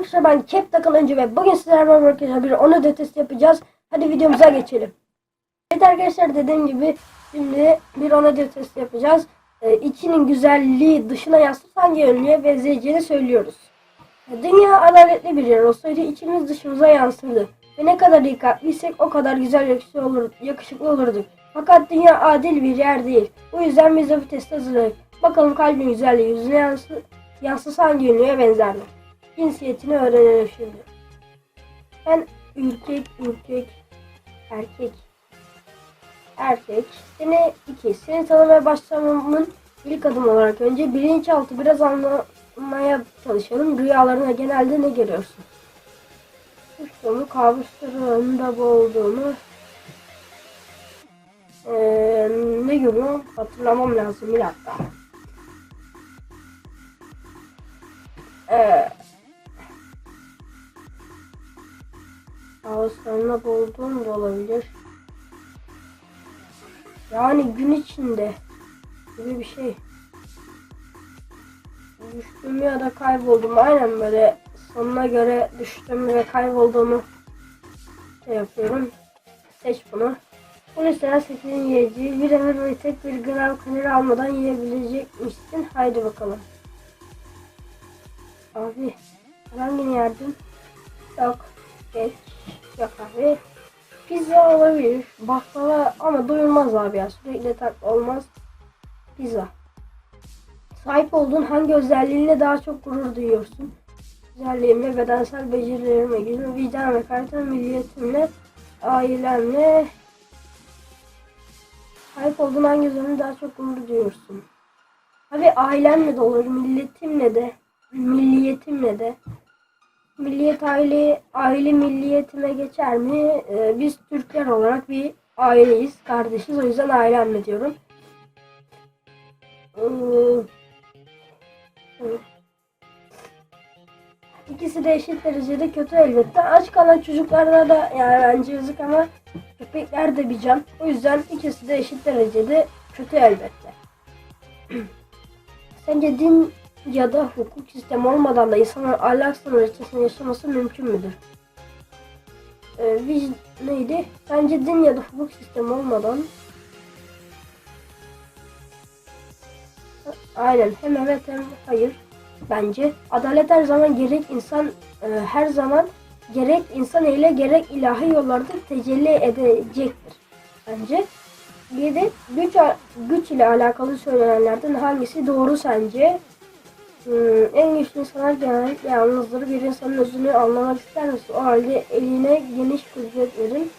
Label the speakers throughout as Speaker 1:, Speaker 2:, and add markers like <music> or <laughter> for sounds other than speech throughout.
Speaker 1: arkadaşlar ben Cap takılınca ve bugün sizlerle beraber bir onu da test yapacağız. Hadi videomuza geçelim. Evet arkadaşlar dediğim gibi şimdi bir ona da test yapacağız. Ee, içinin güzelliği dışına yansıtan hangi yönlüğe benzeyeceğini söylüyoruz. Dünya adaletli bir yer olsaydı içimiz dışımıza yansırdı. Ve ne kadar dikkatliysek o kadar güzel yakışıklı, olur, yakışıklı olurduk. Fakat dünya adil bir yer değil. Bu yüzden biz de bu testi hazırladık. Bakalım kalbin güzelliği yüzüne yansı, yansısa hangi yönlüğe benzer mi? Cinsiyetini öğrenelim şimdi. Ben ürkek, ürkek, erkek, erkek. Seni iki. Seni tanımaya başlamamın ilk adım olarak önce bilinçaltı biraz anlamaya çalışalım. Rüyalarına genelde ne görüyorsun? Kuşluğumu, kabuslarında boğulduğumu, ee, ne görüyorum? Hatırlamam lazım bir dakika. Ağızlarına boğulduğum da olabilir. Yani gün içinde gibi bir şey. Düştüm ya da kayboldum. Aynen böyle sonuna göre düştüm ve kaybolduğumu şey yapıyorum. Seç bunu. Bu mesela seçeneğin yiyeceği bir emir ve tek bir gram kalori almadan yiyebilecek misin? Haydi bakalım. Abi hangini yerdin? Yok. Geç. Yok abi. Pizza olabilir. Baklava ama doyulmaz abi ya. Sürekli tatlı olmaz. Pizza. Sahip olduğun hangi özelliğinle daha çok gurur duyuyorsun? Güzelliğimle, bedensel becerilerime, gücüm, vicdan ve karitem, milliyetimle, ailemle, sahip olduğun hangi özelliğine daha çok gurur duyuyorsun? Abi ailemle de olur, milletimle de, milliyetimle de. Milliyet aile, aile milliyetime geçer mi? Ee, biz Türkler olarak bir aileyiz, kardeşiz. O yüzden ailemle diyorum. Ee, İkisi de eşit derecede kötü elbette. Aç kalan çocuklarda da yani bence yazık ama köpekler de bir can. O yüzden ikisi de eşit derecede kötü elbette. <clears throat> Sence din ya da hukuk sistemi olmadan da insanın ahlak sınırı içerisinde yaşaması mümkün müdür? Ee, vic- neydi? Bence din ya da hukuk sistemi olmadan Aynen hem evet hem hayır bence. Adalet her zaman gerek insan e, her zaman gerek insan ile gerek ilahi yollarda tecelli edecektir. Bence. Bir de güç, güç ile alakalı söylenenlerden hangisi doğru sence? Hmm, en güçlü insanlar genellikle yalnızdır. Bir insanın özünü anlamak ister misin? O halde eline geniş kudret verin.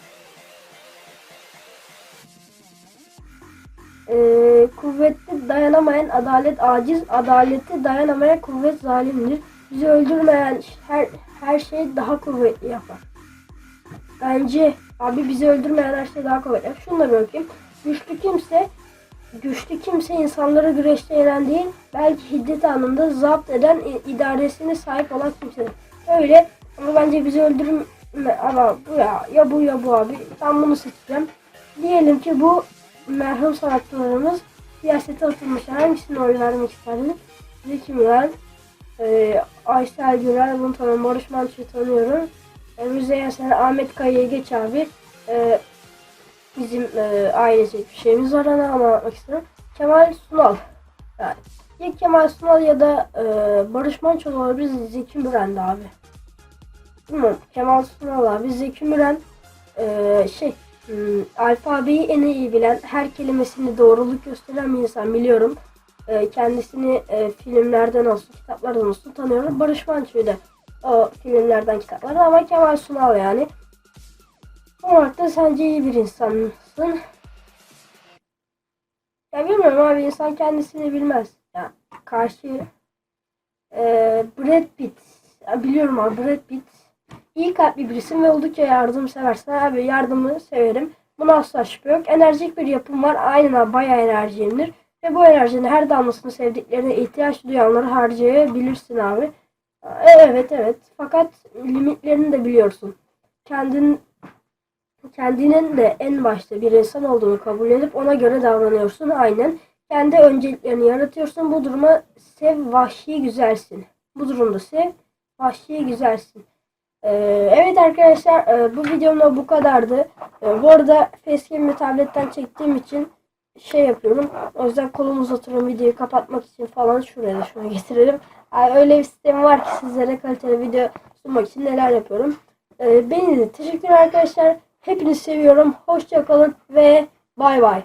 Speaker 1: Ee, kuvvetli dayanamayan adalet aciz, adaleti dayanamayan kuvvet zalimdir. Bizi öldürmeyen her her şey daha kuvvetli yapar. Bence abi bizi öldürmeyen her şey daha kuvvetli. Şunları bakayım. Güçlü kimse güçlü kimse insanları güreşte yenen değil, belki hiddet anında zapt eden idaresine sahip olan kimsedir. Öyle ama bence bizi öldürme ama bu ya ya bu ya bu abi. Ben bunu seçeceğim. Diyelim ki bu merhum sanatçılarımız siyasete atılmışlar. Hangisine oy vermek isterdin? Zeki Müren, e, Aysel Gürel, bunu tanıyorum. Barış Manço'yu tanıyorum. E, Müzeyyen Ahmet Kaya'ya geç abi. E, bizim e, ailecek bir şeyimiz var ana ama anlatmak istiyorum. Kemal Sunal. Yani ya Kemal Sunal ya da e, Barış Manço olabilir. Zeki Müren de abi. Bilmiyorum. Kemal Sunal abi. Zeki Müren e, şey Hmm, alfabeyi en iyi bilen, her kelimesini doğruluk gösteren bir insan biliyorum. Ee, kendisini e, filmlerden olsun, kitaplardan olsun tanıyorum. Barış Manço'yu da o filmlerden, kitaplardan ama Kemal Sunal yani. Da sence iyi bir insansın. Ya bilmiyorum abi insan kendisini bilmez. Ya karşı e, Brad Pitt. Ya biliyorum abi Brad Pitt İyi kalpli birisin ve oldukça yardımseversin. Abi yardımı severim. Buna asla şüphe yok. Enerjik bir yapım var. Aynen abi bayağı enerjiyimdir. Ve bu enerjinin her damlasını sevdiklerine ihtiyaç duyanları harcayabilirsin abi. Evet evet. Fakat limitlerini de biliyorsun. Kendin kendinin de en başta bir insan olduğunu kabul edip ona göre davranıyorsun. Aynen. Kendi önceliklerini yaratıyorsun. Bu duruma sev vahşi güzelsin. Bu durumda sev vahşi güzelsin. Ee, evet arkadaşlar e, bu videomda bu kadardı. E, bu arada facecam'ı tabletten çektiğim için şey yapıyorum. O yüzden kolum uzatıyorum videoyu kapatmak için falan şuraya da şuna getirelim. Yani öyle bir sistem var ki sizlere kaliteli video sunmak için neler yapıyorum. Ee, beni de teşekkür arkadaşlar. Hepinizi seviyorum. Hoşça kalın ve bay bay.